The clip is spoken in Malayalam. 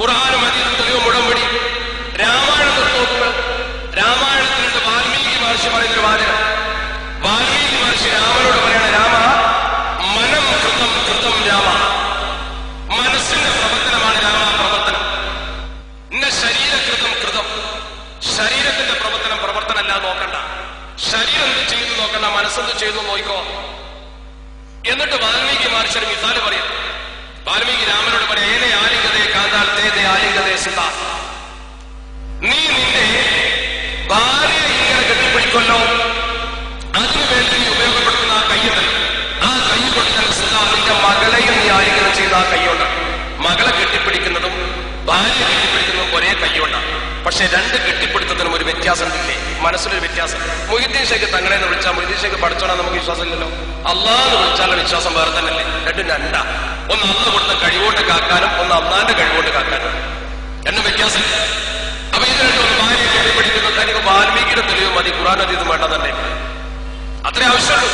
ഖുർആാനും അതീതും തെളിവും ഉടമ്പടി. രാമായണം നോക്കുമ്പോൾ രാമായണത്തിലുണ്ട് വാൽമീകി മഹർഷി പറയുന്നൊരു വാചകം. വാൽമീകി മഹർഷി രാമനോട് പറയണ രാമ മനം കൃതം കൃതം രാമ. മനസ്സിന്റെ പ്രവർത്തനമാണ് രാമ പ്രവർത്തനം. ഇന്ന ശരീരകൃതം കൃതം ശരീരത്തിന്റെ പ്രവർത്തനം പ്രവർത്തനമല്ല നോക്കണ്ട. ശരീരം എന്ത് ചെയ്തു നോക്കണ്ട മനസ്സെന്ത് ചെയ്തു നോക്കോ എന്നിട്ട് വാൽമീകി മഹർഷി ഒരു മിസാൽ പറയും വാൽമീകി രാമനോട് പറയാം ഏനെ ആലിംഗതേ കാതാൽ തേതെ സുത നീ നിന്റെ ഭാര്യയെ ഇങ്ങനെ കെട്ടിപ്പിടിക്കൊല്ലോ അതിനുവേണ്ടി ഉപയോഗപ്പെടുത്തുന്ന ആ കയ്യത് ആ കൈ കൊണ്ട് നിന്റെ മകളെയും നീ ആലിംഗനം ചെയ്ത ആ കൈയോണ്ട് മകളെ കെട്ടിപ്പിടിക്കുന്നതും ഭാര്യ കെട്ടിപ്പിടിക്കുന്നതും ഒരേ കൈയോണ്ടാണ് പക്ഷെ രണ്ട് കെട്ടിപ്പിടുത്തത്തിനും ഒരു വ്യത്യാസം ഇല്ലേ മനസ്സിലൊരു വ്യത്യാസം. മൊഹിദ്ദീൻ ഷേഖ് തങ്ങളെ എന്ന് വിളിച്ചാൽ മൊഹിദ്ദീൻ ഷേഖ് പഠിച്ചോണാ നമുക്ക് വിശ്വാസമില്ലല്ലോ. അള്ളാന്ന് വിളിച്ചാലുള്ള വിശ്വാസം വേറെ തന്നെയല്ലേ? രണ്ടും രണ്ടാ. ഒന്ന് അന്ന് കൊടുത്ത കഴിവോട്ട് കാക്കാനും വാൽമീകിയുടെ തെളിവ് മതി ഖുറാൻ അതീതും വേണ്ട തന്നെ അത്രേ ആവശ്യമുള്ളൂ.